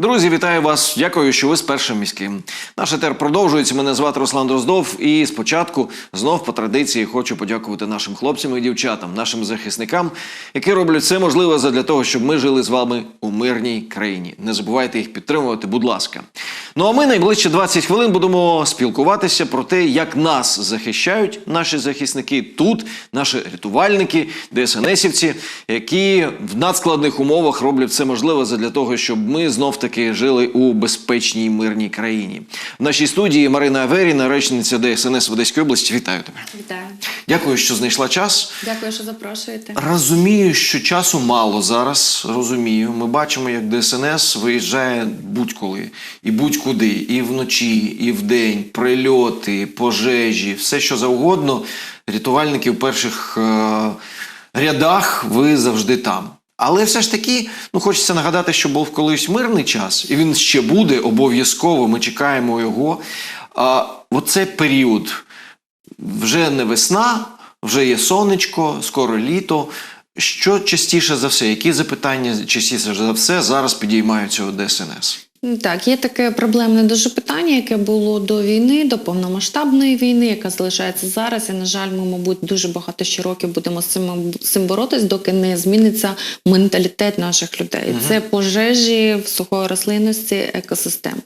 Друзі, вітаю вас! Дякую, що ви з першим міським. Наш етер продовжується. Мене звати Руслан Дроздов. І спочатку знов по традиції хочу подякувати нашим хлопцям і дівчатам, нашим захисникам, які роблять все можливе задля того, щоб ми жили з вами у мирній країні. Не забувайте їх підтримувати, будь ласка. Ну а ми найближче 20 хвилин будемо спілкуватися про те, як нас захищають наші захисники тут, наші рятувальники, ДСНСівці, які в надскладних умовах роблять все можливе задля того, щоб ми знов таки жили у безпечній мирній країні. В нашій студії Марина Аверіна, речниця ДСНС в Одеській області. Вітаю тебе. Вітаю. Дякую, що знайшла час. Дякую, що запрошуєте. Розумію, що часу мало зараз. Розумію. Ми бачимо, як ДСНС виїжджає будь-коли і будь-куди, і вночі, і вдень, прильоти, пожежі, все що завгодно. Рятувальники в перших е- рядах ви завжди там. Але все ж таки, ну хочеться нагадати, що був колись мирний час, і він ще буде обов'язково. Ми чекаємо його. А Оце період вже не весна, вже є сонечко, скоро літо. Що частіше за все? Які запитання частіше за все зараз підіймаються у ДСНС? Ну, Так, є таке проблемне дуже питання, яке було до війни, до повномасштабної війни, яка залишається зараз. І, на жаль, ми, мабуть, дуже багато ще років будемо з цим, з цим боротись, доки не зміниться менталітет наших людей. Це пожежі в сухої рослинності екосистем.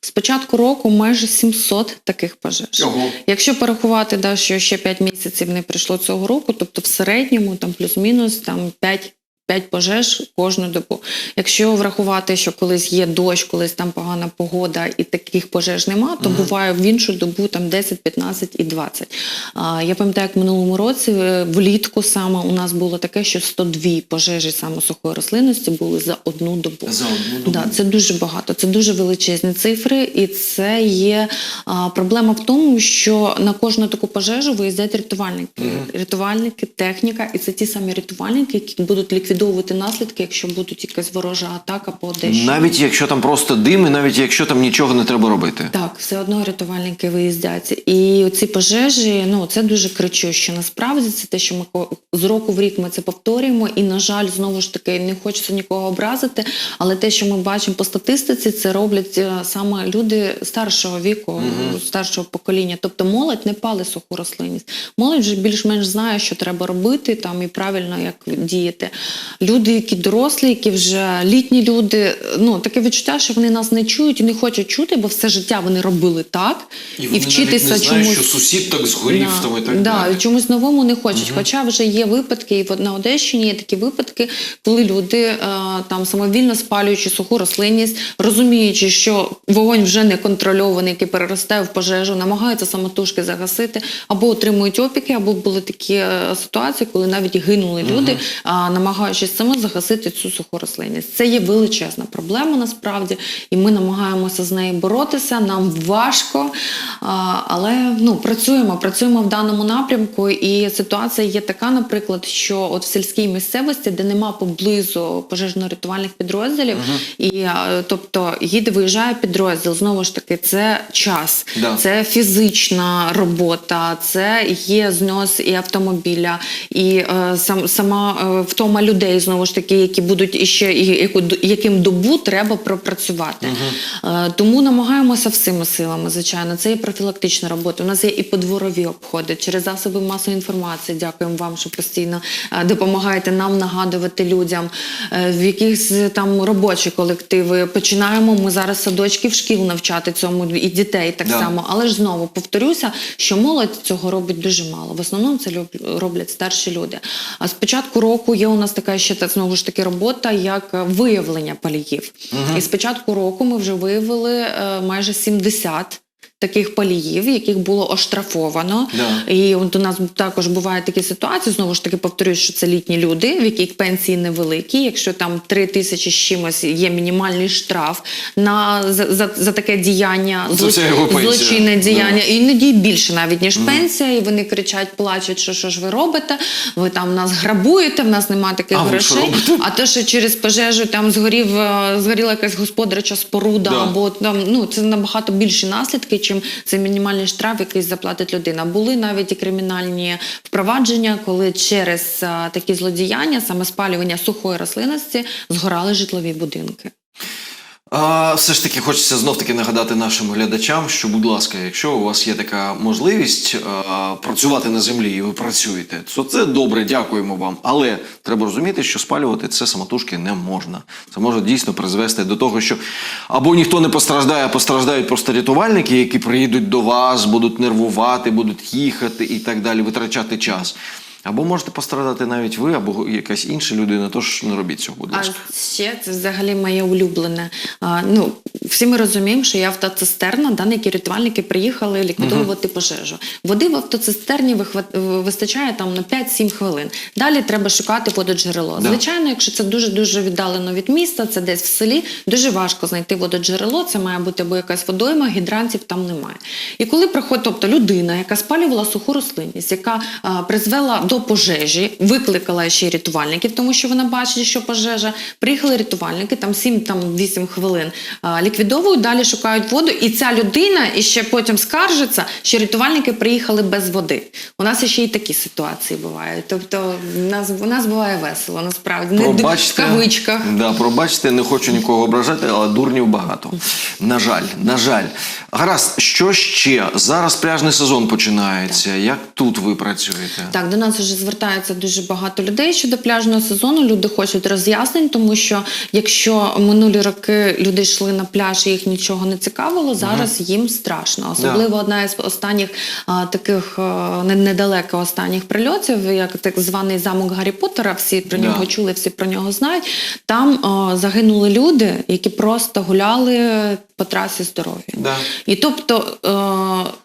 З початку року майже 700 таких пожеж. Ого. Якщо порахувати, да, що ще 5 місяців не прийшло цього року, тобто в середньому там плюс-мінус там 5 5 пожеж кожну добу. Якщо врахувати, що колись є дощ, колись там погана погода і таких пожеж нема, то буває в іншу добу там 10, 15 і 20. А, я пам'ятаю, як в минулому році е, влітку саме у нас було таке, що 102 пожежі саме сухої рослинності були за одну добу. За одну добу. Да, це дуже багато, це дуже величезні цифри, і це є а, проблема в тому, що на кожну таку пожежу виїздять рятувальники. Рятувальники, техніка, і це ті самі рятувальники, які будуть ліквідовувати наслідки, якщо будуть якась ворожа атака по Одещині. Навіть якщо там просто дим, і навіть якщо там нічого не треба робити. Так, все одно рятувальники виїздять. І ці пожежі, ну це дуже кричуще. Насправді це те, що ми з року в рік ми це повторюємо. І на жаль, знову ж таки, не хочеться нікого образити. Але те, що ми бачимо по статистиці, це роблять е, саме люди старшого віку, старшого покоління. Тобто молодь не пали суху рослинність. Молодь вже більш-менш знає, що треба робити там і правильно як діяти. Люди, які дорослі, які вже літні люди, ну таке відчуття, що вони нас не чують і не хочуть чути, бо все життя вони робили так і, вчитися чомусь. сусід так згорів Да, да, і чомусь новому не хочуть. Хоча вже є випадки, і на Одещині є такі випадки, коли люди е, там самовільно спалюючи суху рослинність, розуміючи, що вогонь вже не контрольований, який переросте в пожежу, намагаються самотужки загасити, або отримують опіки, або були такі е, ситуації, коли навіть гинули люди, а, намагаючись саме загасити цю суху рослинність. Це є величезна проблема насправді, і ми намагаємося з нею боротися. Нам важко, але ну працюємо, працюємо в даному напрямку. І ситуація є така, наприклад, що от в сільській місцевості, де нема поблизу пожежно-рятувальних підрозділів, і тобто їде, виїжджає підрозділ. Знову ж таки, це час, Да. це фізична робота, це є знос і автомобіля, і е, сам сама е, втома людей знову ж таки, які будуть іще і яким добу треба пропрацювати. Е, тому намагаємося всіма силами, звичайно. Це і профілактична робота. У нас є і подворові обходи через засоби масової інформації. Дякуємо вам, що постійно е, допомагаєте нам нагадувати людям, е, в якихось там робочі колективи. Починаємо ми зараз садочків шкіл навчати цьому і дітей так Да. само. Але ж знову повторюся, що молодь цього робить дуже мало. В основному це роблять старші люди. А з початку року є у нас така ще та знову ж таки робота, як е, виявлення паліїв. І з початку року ми вже виявили е, майже 70 Таких паліїв, яких було оштрафовано, Да. і от у нас також бувають такі ситуації. Знову ж таки, повторюю, що це літні люди, в яких пенсії невеликі. Якщо там 3 тисячі з чимось є мінімальний штраф на за, за, за таке діяння, пенсія. злочинне діяння, і іноді більше навіть ніж пенсія. І вони кричать, плачуть, що що ж ви робите? Ви там нас грабуєте, в нас немає таких А грошей. А те, що через пожежу там згорів, е, згоріла якась господарча споруда, Да. або там ну це набагато більші наслідки, чим цей мінімальний штраф, який заплатить людина. Були навіть і кримінальні впровадження, коли через е, такі злодіяння, саме спалювання сухої рослинності, згорали житлові будинки. А, все ж таки хочеться знов таки нагадати нашим глядачам, що, будь ласка, якщо у вас є така можливість а, працювати на землі і ви працюєте, то це добре, дякуємо вам. Але треба розуміти, що спалювати це самотужки не можна. Це може дійсно призвести до того, що або ніхто не постраждає, а постраждають просто рятувальники, які приїдуть до вас, будуть нервувати, будуть їхати і так далі, витрачати час. Або можете пострадати навіть ви, або якась інша людина, тож не робіть цього, будь А ще це взагалі моє улюблене. А, ну, всі ми розуміємо, що є автоцистерна, да, на які рятувальники приїхали ліквідовувати пожежу. Води в автоцистерні вихват- вистачає там на 5-7 хвилин. Далі треба шукати вододжерело. Да. Звичайно, якщо це дуже дуже віддалено від міста, це десь в селі, дуже важко знайти вододжерело. Це має бути або якась водойма, гідрантів там немає. І коли приходить, тобто людина, яка спалювала суху рослинність, яка а, призвела до пожежі, викликала ще й рятувальників, тому що вона бачить, що пожежа. Приїхали рятувальники, там 7-8 хвилин ліквідовують, далі шукають воду, і ця людина і ще потім скаржиться, що рятувальники приїхали без води. У нас ще й такі ситуації бувають. Тобто, у нас, у нас буває весело, насправді. Не в кавичках. Да, пробачте, не хочу нікого ображати, але дурнів багато. На жаль, на жаль. Гаразд, що ще? Зараз пляжний сезон починається. Як тут ви працюєте? Так, до нас вже звертається дуже багато людей щодо пляжного сезону. Люди хочуть роз'яснень, тому що якщо минулі роки люди йшли на пляж і їх нічого не цікавило, зараз їм страшно. Особливо одна із останніх а, таких а, не- недалеко останніх прильотів, як так званий замок Гаррі Поттера. Всі про нього чули, всі про нього знають. Там а, загинули люди, які просто гуляли по трасі здоров'я. Да. І тобто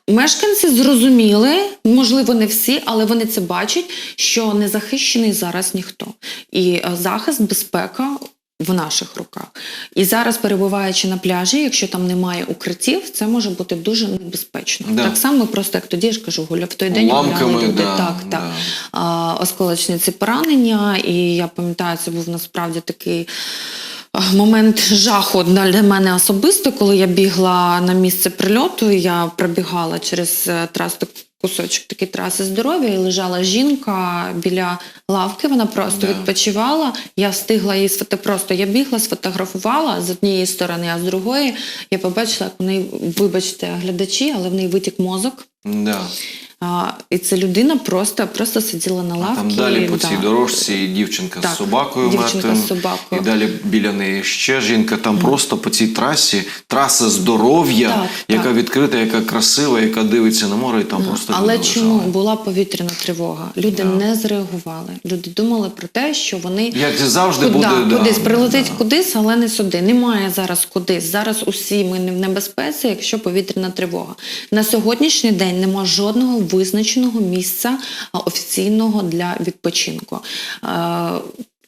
е, мешканці зрозуміли, можливо, не всі, але вони це бачать, що не захищений зараз ніхто. І е, захист, безпека. В наших руках. І зараз, перебуваючи на пляжі, якщо там немає укриттів, це може бути дуже небезпечно. Да. Так само, просто як тоді я ж кажу, гуля в той день гуляли люди. да, так, да. так. А, осколочні ці поранення, і я пам'ятаю, це був насправді такий. Момент жаху для мене особисто, коли я бігла на місце прильоту, я пробігала через е, трасу кусочок такий траси здоров'я, і лежала жінка біля лавки. Вона просто Да. відпочивала. Я встигла її сфото... просто я бігла, сфотографувала з однієї сторони, а з другої я побачила, як у неї, вибачте, глядачі, але в неї витік мозок. Да. А, і ця людина просто, просто сиділа на А лавці. там далі по да. цій дорожці дівчинка Так, з собакою дівчинка мертвим, з собакою. І далі біля неї ще жінка. Там просто по цій трасі траса здоров'я, Так, яка так. відкрита, яка красива, яка дивиться на море, і там просто Але чому була повітряна тривога? Люди Да. не зреагували. Люди думали про те, що вони Як завжди Куда? буде да, кудись прилетить да. кудись, але не сюди. Немає зараз кудись. Зараз усі ми не в небезпеці, якщо повітряна тривога. На сьогоднішній день нема жодного визначеного місця офіційного для відпочинку.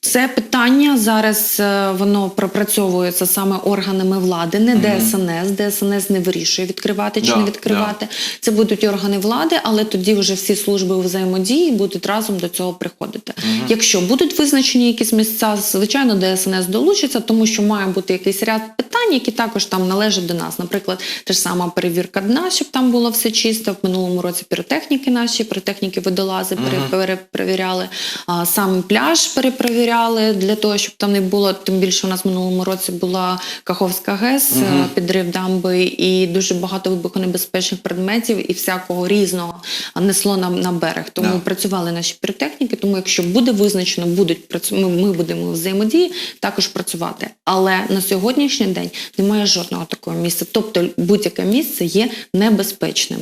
Це питання зараз е, воно пропрацьовується саме органами влади, не ДСНС. ДСНС не вирішує відкривати чи Да, не відкривати. Це будуть органи влади, але тоді вже всі служби взаємодії будуть разом до цього приходити. Якщо будуть визначені якісь місця, звичайно, ДСНС долучиться, тому що має бути якийсь ряд питань, які також там належать до нас. Наприклад, та ж сама перевірка дна, щоб там було все чисто. В минулому році піротехніки наші, піротехніки водолази пере- пере- перевіряли, а, сам пляж перепровіряли для того, щоб там не було. Тим більше у нас в минулому році була Каховська ГЕС, е, підрив дамби, і дуже багато вибухонебезпечних предметів і всякого різного несло на, на берег. Тому Да. працювали наші піротехніки. Тому, якщо буде визначено, будуть працю... ми, ми будемо взаємодії також працювати. Але на сьогоднішній день немає жодного такого місця. Тобто будь-яке місце є небезпечним.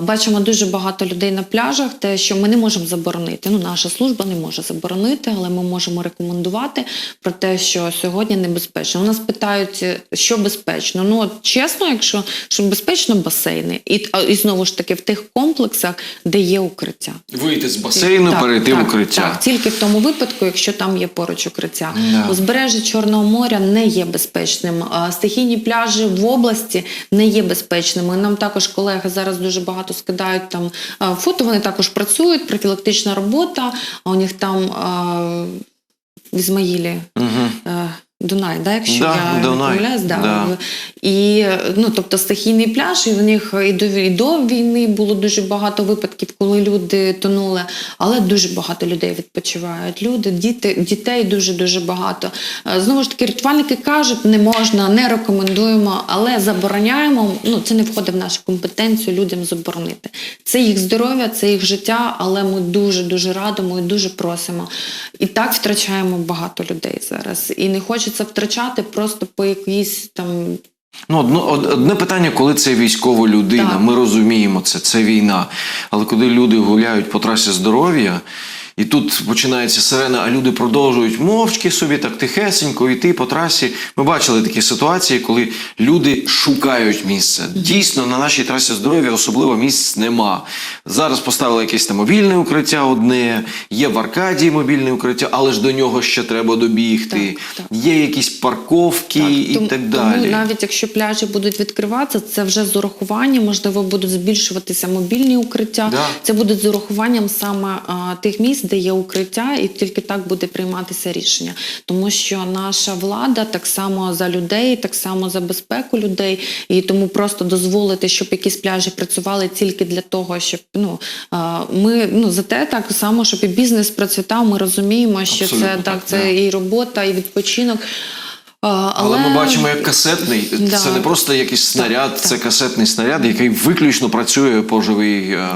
Бачимо дуже багато людей на пляжах, те, що ми не можемо заборонити. Ну, наша служба не може заборонити, але ми можемо рекомендувати про те, що сьогодні небезпечно. У нас питають, що безпечно. Ну, от чесно, якщо що безпечно басейни, і, і знову ж таки в тих комплексах, де є укриття. Вийти з басейну, Так, перейти так, в укриття. Так, тільки в тому випадку, якщо там є поруч укриття. Да. Узбережжя Чорного моря не є безпечним. Стихійні пляжі в області не є безпечними. Нам також колеги зараз дуже багато скидають там фото. Вони також працюють, профілактична робота. У них там в Ізмаїлі. Угу. Дунай, да, якщо Да, я не помиляюсь, да. да. І ну, тобто стихійний пляж, і в них і до, і до війни було дуже багато випадків, коли люди тонули, але дуже багато людей відпочивають. Люди, діти, дітей дуже дуже багато. Е, Знову ж таки, рятувальники кажуть, не можна, не рекомендуємо, але забороняємо. Ну це не входить в нашу компетенцію людям заборонити. Це їх здоров'я, це їх життя, але ми дуже дуже радимо і дуже просимо. І так втрачаємо багато людей зараз. І не хочеться втрачати просто по якійсь там Ну, одно, од- одне питання, коли це військова людина. Так. Ми розуміємо це, це війна. Але коли люди гуляють по трасі здоров'я, і тут починається сирена, а люди продовжують мовчки собі так тихесенько йти по трасі. Ми бачили такі ситуації, коли люди шукають місце. Дійсно, на нашій трасі здоров'я особливо місць нема. Зараз поставили якесь там мобільне укриття одне, є в Аркадії мобільне укриття, але ж до нього ще треба добігти. Так, Є якісь парковки і тому, так далі. Тому навіть якщо пляжі будуть відкриватися, це вже з урахуванням, можливо, будуть збільшуватися мобільні укриття. Да. Це буде з урахуванням саме а, тих місць, де є укриття, і тільки так буде прийматися рішення. Тому що наша влада так само за людей, так само за безпеку людей, і тому просто дозволити, щоб якісь пляжі працювали тільки для того, щоб ну ми ну за те, так само, щоб і бізнес процвітав. Ми розуміємо, що Абсолютно це так, так, це і робота, і відпочинок. А, Але ми бачимо, як касетний. Да. Це не просто якийсь снаряд, так. це касетний снаряд, який виключно працює по живій е,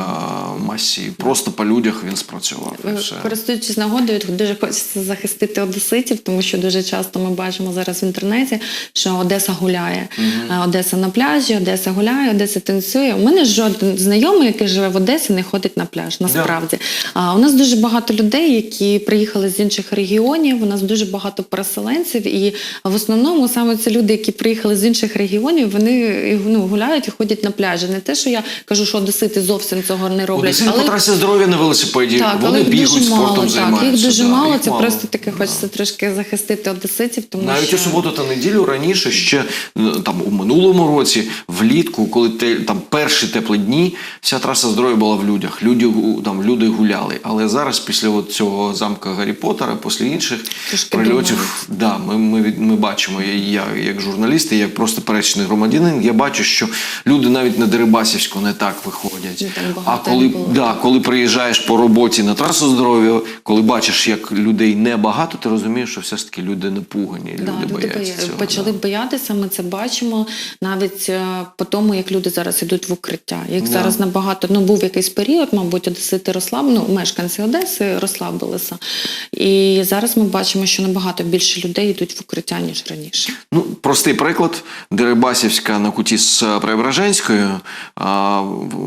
масі. Просто по людях він спрацював. все. Користуючись нагодою, дуже хочеться захистити одеситів, тому що дуже часто ми бачимо зараз в інтернеті, що Одеса гуляє. Е, Одеса на пляжі, Одеса гуляє, Одеса танцює. У мене жоден знайомий, який живе в Одесі, не ходить на пляж. Насправді. А у нас дуже багато людей, які приїхали з інших регіонів. У нас дуже багато переселенців, і в основному саме це люди, які приїхали з інших регіонів, вони ну, гуляють і ходять на пляжі. Не те, що я кажу, що одесити зовсім цього не роблять. Одесити по трасі здоров'я на велосипеді. Так, Вони бігають дуже спортом мало, так, їх дуже да, мало. їх Це просто таки хочеться трошки захистити одеситів, тому Навіть що у суботу та неділю раніше, ще там у минулому році, влітку, коли те, там перші теплі дні, вся траса здоров'я була в людях. Люди там люди гуляли. Але зараз, після от цього замка Гаррі Поттера, після інших Трошки прильотів, да, ми, ми, від- ми бачимо, я, я як журналіст, і як просто перечний громадянин, я бачу, що люди навіть на Дерибасівську не так виходять. А коли, да, коли приїжджаєш по роботі на трасу здоров'я, коли бачиш, як людей небагато, ти розумієш, що все ж таки люди не пугані. Да, люди бояться боя- цього. почали да. боятися. Ми це бачимо навіть е, по тому, як люди зараз ідуть в укриття. Їх Да. зараз набагато ну був якийсь період, мабуть, одесити розслаб... ну, мешканці Одеси розслабилися. І зараз ми бачимо, що набагато більше людей йдуть в укриття ніж раніше. Ну, простий приклад. Дерибасівська на куті з е, Преображенською. А,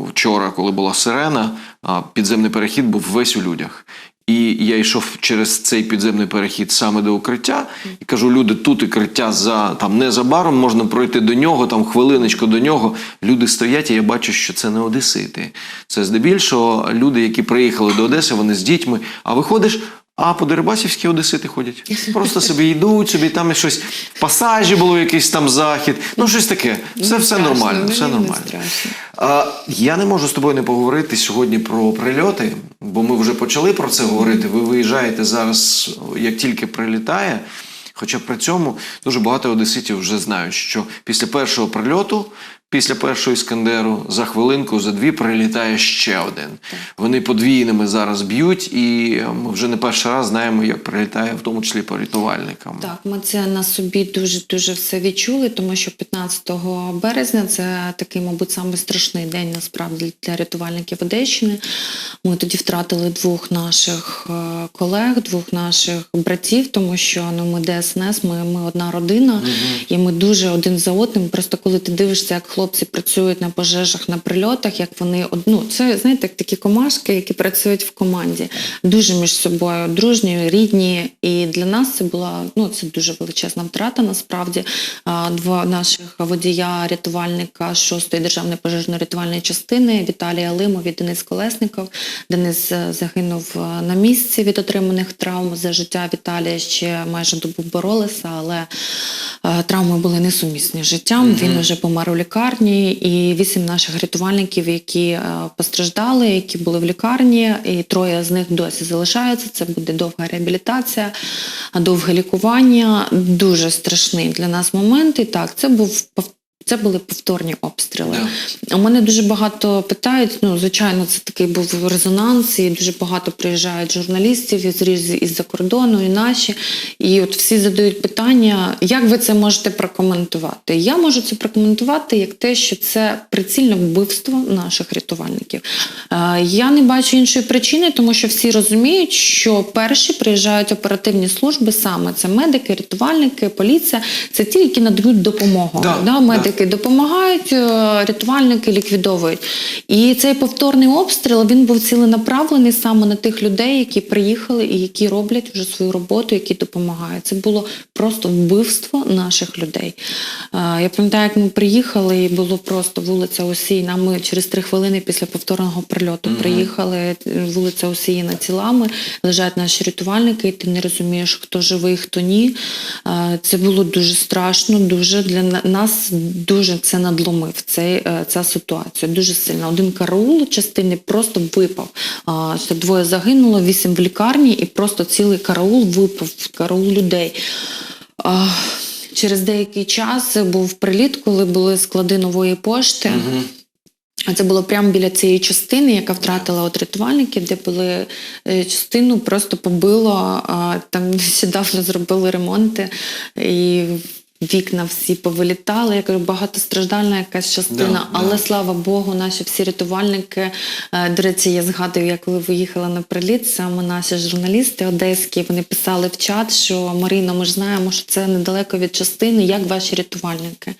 вчора, коли була сирена, а, підземний перехід був весь у людях. І я йшов через цей підземний перехід саме до укриття і кажу: люди, тут укриття за там незабаром можна пройти до нього, там хвилиночку до нього. Люди стоять, і я бачу, що це не одесити. Це здебільшого люди, які приїхали до Одеси, вони з дітьми. А виходиш. А по Дерибасівській одесити ходять. Просто собі йдуть, собі там щось в пасажі було якийсь там захід. Ну, щось таке. Все, все нормально, все нормально. А, я не можу з тобою не поговорити сьогодні про прильоти, бо ми вже почали про це говорити. Ви виїжджаєте зараз, як тільки прилітає. Хоча при цьому дуже багато одеситів вже знають, що після першого прильоту, після першого іскандеру, за хвилинку, за дві прилітає ще один. Вони подвійними зараз б'ють, і ми вже не перший раз знаємо, як прилітає, в тому числі по рятувальникам. Так, ми це на собі дуже дуже все відчули, тому що 15 березня це такий, мабуть, самий страшний день насправді для рятувальників Одещини. Ми тоді втратили двох наших е, колег, двох наших братів, тому що ну ми ДСНС, ми, ми одна родина, і ми дуже один за одним. Просто коли ти дивишся, як хлопці працюють на пожежах, на прильотах, як вони од- ну, це знаєте, як такі комашки, які працюють в команді, дуже між собою дружні, рідні. І для нас це була ну це дуже величезна втрата. Насправді два наших водія, рятувальника 6-ї державної пожежно-рятувальної частини Віталія Лимов і Денис Колесников. Денис е, загинув е, на місці від отриманих травм. За життя Віталія ще майже добу боролися, але е, травми були несумісні з життям. Він вже помер у лікарні. Лікарні, і вісім наших рятувальників, які е, постраждали, які були в лікарні, і троє з них досі залишаються. Це буде довга реабілітація, довге лікування. Дуже страшний для нас момент. І так, це був це були повторні обстріли. У мене дуже багато питають. Ну, звичайно, це такий був резонанс, і дуже багато приїжджають журналістів із із-за кордону, і наші. І от всі задають питання, як ви це можете прокоментувати? Я можу це прокоментувати як те, що це прицільне вбивство наших рятувальників. Е, Я не бачу іншої причини, тому що всі розуміють, що перші приїжджають оперативні служби саме це медики, рятувальники, поліція. Це ті, які надають допомогу. Да, Да, да. Медики допомагають, е, рятувальники ліквідовують. І цей повторний обстріл він був ціленаправлений саме на тих людей, які приїхали і які роблять вже свою роботу, які допомагають. Це було просто вбивство наших людей. Е, Я пам'ятаю, як ми приїхали, і було просто вулиця Осійна. Ми через три хвилини після повторного прильоту приїхали. е, Вулиця Осіяна тілами, лежать наші рятувальники, і ти не розумієш, хто живий, хто ні. Це було дуже страшно, дуже для нас дуже це надломив цей, е, ця ситуація. Дуже сильно. Один караул частини просто випав. Двоє загинуло, вісім в лікарні, і просто цілий караул випав, караул людей. Через деякий час був приліт, коли були склади нової пошти. А це було прямо біля цієї частини, яка втратила от рятувальників, де були е, частину просто побило. Там нещодавно зробили ремонти і. Вікна всі повилітали. Я кажу, багатостраждальна якась частина, Да, але да. слава Богу, наші всі рятувальники. е, До речі, я згадую, я коли виїхала на приліт, саме наші журналісти одеські вони писали в чат, що Маріно, ми ж знаємо, що це недалеко від частини, як ваші рятувальники.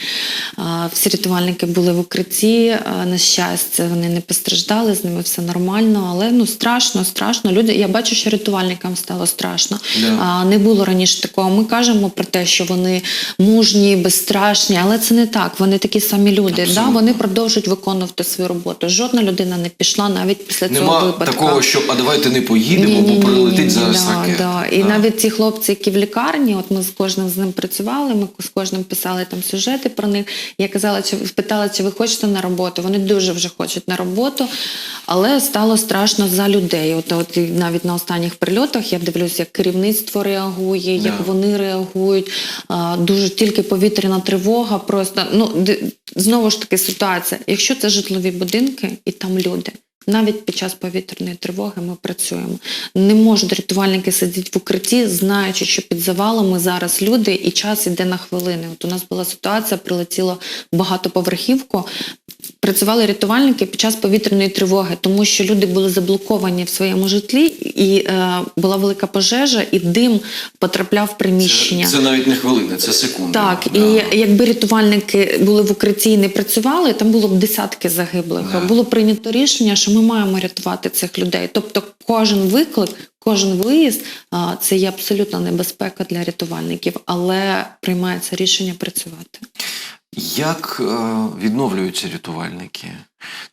Всі рятувальники були в укритті. На щастя, вони не постраждали, з ними все нормально, але ну страшно, страшно. Люди, я бачу, що рятувальникам стало страшно. Да. Не було раніше такого. Ми кажемо про те, що вони мужні, безстрашні, але це не так. Вони такі самі люди. Да? Вони продовжують виконувати свою роботу. Жодна людина не пішла навіть після цього випадку. такого, що а давайте не поїдемо, бо прилетить зараз да, ракета. Да. І Да. навіть ті хлопці, які в лікарні, от ми з кожним з ним працювали, ми з кожним писали там сюжети про них. Я казала, чи питала, чи ви хочете на роботу. Вони дуже вже хочуть на роботу, але стало страшно за людей. От, от навіть на останніх прильотах я дивлюся, як керівництво реагує, як Да. вони реагують. А, дуже тільки повітряна тривога. Просто ну знову ж таки ситуація. Якщо це житлові будинки і там люди. Навіть під час повітряної тривоги ми працюємо. Не можуть рятувальники сидіти в укритті, знаючи, що під завалами зараз люди і час іде на хвилини. От у нас була ситуація, прилетіло багатоповерхівку. Працювали рятувальники під час повітряної тривоги, тому що люди були заблоковані в своєму житлі, і е, була велика пожежа, і дим потрапляв в приміщення. Це, це навіть не хвилини, це секунди. Так, Да. і якби рятувальники були в укритті і не працювали, там було б десятки загиблих. Да. Було прийнято рішення, що ми маємо рятувати цих людей. Тобто, кожен виклик, кожен виїзд це є абсолютна небезпека для рятувальників, але приймається рішення працювати. Як е, відновлюються рятувальники?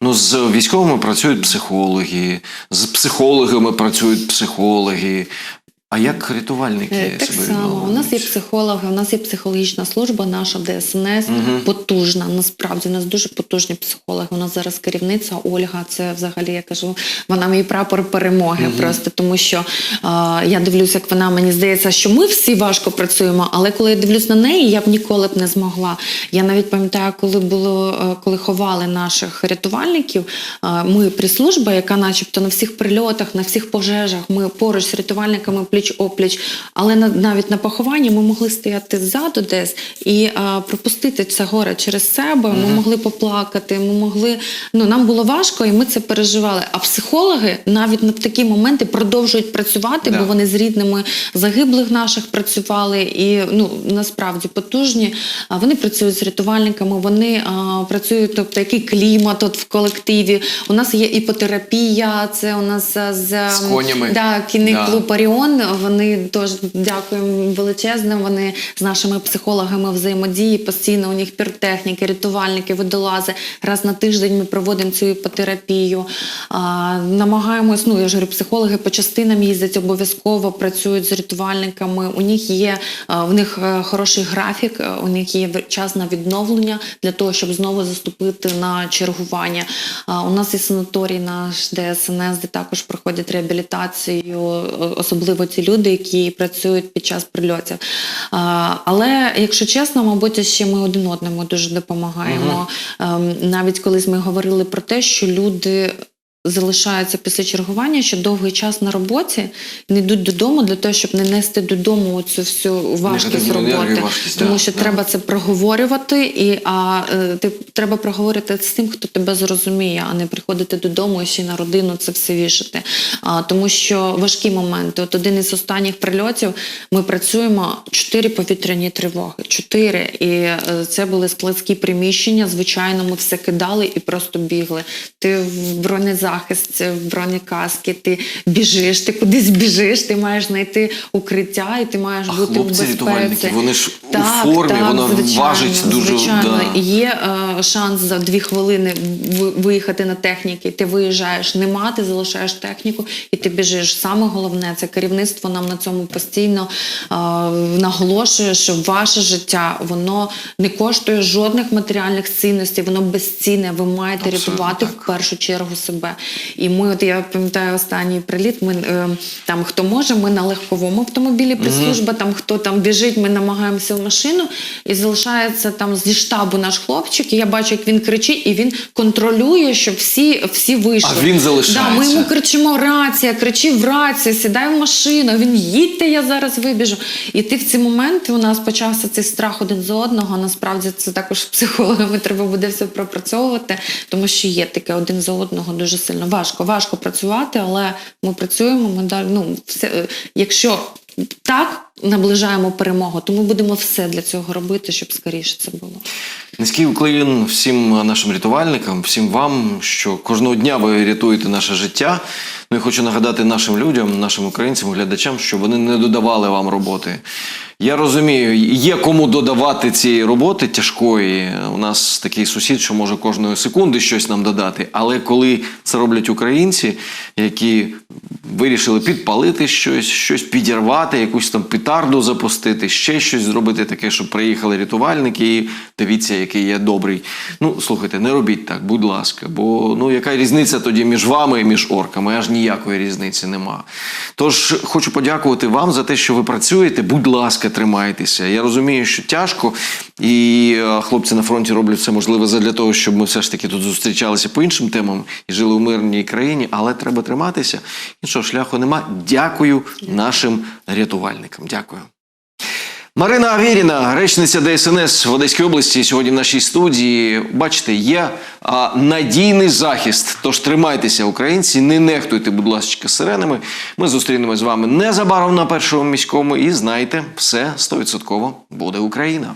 Ну, з військовими працюють психологи, з психологами працюють психологи. А як рятувальники Е, Так себе само, у нас є психологи, у нас є психологічна служба, наша ДСНС Мгм. потужна. Насправді у нас дуже потужні психологи. У нас зараз керівниця Ольга. Це взагалі я кажу, вона мій прапор перемоги. Просто тому, що е, я дивлюся, як вона мені здається, що ми всі важко працюємо, але коли я дивлюсь на неї, я б ніколи б не змогла. Я навіть пам'ятаю, коли було е, коли ховали наших рятувальників. е, Ми прес-служба, яка, начебто, на всіх прильотах, на всіх пожежах, ми поруч з рятувальниками пліч опліч. Але на, навіть на похованні ми могли стояти ззаду десь і е, пропустити це горе через себе. Ми могли поплакати. Ми могли. Ну нам було важко, і ми це переживали. А психологи навіть на такі моменти продовжують працювати, Да. бо вони з рідними загиблих наших працювали і ну насправді потужні. А Вони працюють з рятувальниками, вони а, працюють, тобто який клімат от в колективі. У нас є іпотерапія, це у нас з, З конями. Да, кінний Да. клуб Оріон. Вони теж дякуємо величезне. Вони з нашими психологами взаємодії. Постійно у них піротехніки, рятувальники, водолази. Раз на тиждень ми проводимо цю іпотерапію. А, намагаємось, ну я ж говорю, психологи по частинам їздять обов'язково, працюють з рятувальниками. У них є в них е, хороший графік, е, у них є час на відновлення для того, щоб знову заступити на чергування. А, у нас є санаторій наш ДСНС, де також проходять реабілітацію, особливо ті люди, які працюють під час прильотів. А, але якщо чесно, мабуть, ще ми один одному дуже допомагаємо. Ем, навіть колись ми говорили про те, що люди. Залишаються після чергування, що довгий час на роботі не йдуть додому для того, щоб не нести додому цю всю важкість роботи. важкість, Тому що да. треба це проговорювати, і а е, ти треба проговорити з тим, хто тебе зрозуміє, а не приходити додому і ще на родину це все вішати. А тому що важкі моменти. От один із останніх прильотів ми працюємо чотири повітряні тривоги. Чотири. І е, це були складські приміщення. Звичайно, ми все кидали і просто бігли. Ти в бронезахист, в бронекаски, ти біжиш, ти кудись біжиш, ти маєш знайти укриття, і ти маєш А бути в хлопці безпеці. рятувальники, вони ж Так, у формі, так, вона звичайно, важить дуже. Звичайно, Да. Є е, шанс за дві хвилини ви- виїхати на техніки. Ти виїжджаєш, нема, ти залишаєш техніку і ти біжиш. Саме головне це керівництво нам на цьому постійно е, наголошує, що ваше життя воно не коштує жодних матеріальних цінностей, воно безцінне. Ви маєте Абсолютно рятувати так. в першу чергу себе. І ми, от я пам'ятаю останній приліт. Ми е, там хто може, ми на легковому автомобілі прес-служба, там хто там біжить, ми намагаємося в машину, і залишається там зі штабу наш хлопчик. І я бачу, як він кричить, і він контролює, щоб всі, всі вийшли. А він залишається. Да, ми йому кричимо рація, кричи в рацію, сідай в машину. Він їдьте, я зараз вибіжу. І ти в ці моменти у нас почався цей страх один за одного. Насправді це також з психологами треба буде все пропрацьовувати, тому що є таке один за одного дуже сильно важко. Важко працювати, але ми працюємо. Ми далі, ну, все, е, якщо так наближаємо перемогу, то ми будемо все для цього робити, щоб скоріше це було. Низький уклін всім нашим рятувальникам, всім вам, що кожного дня ви рятуєте наше життя. Ну і хочу нагадати нашим людям, нашим українцям, глядачам, що вони не додавали вам роботи. Я розумію, є кому додавати цієї роботи тяжкої. У нас такий сусід, що може кожної секунди щось нам додати. Але коли це роблять українці, які вирішили підпалити щось, щось підірвати, якусь там петарду запустити, ще щось зробити таке, щоб приїхали рятувальники і дивіться, який я добрий. Ну, слухайте, не робіть так, будь ласка, бо ну яка різниця тоді між вами і між орками? Аж ніякої різниці нема. Тож хочу подякувати вам за те, що ви працюєте. Будь ласка, тримайтеся. Я розумію, що тяжко, і е, хлопці на фронті роблять все можливе задля того, щоб ми все ж таки тут зустрічалися по іншим темам і жили у мирній країні, але треба триматися. Іншого шляху нема. Дякую нашим рятувальникам. Дякую. Марина Авєріна, речниця ДСНС в Одеській області, сьогодні в нашій студії. Бачите, є а, надійний захист. Тож тримайтеся, українці, не нехтуйте, будь ласка, сиренами. Ми зустрінемось з вами незабаром на першому міському. І знайте, все 100% буде Україна.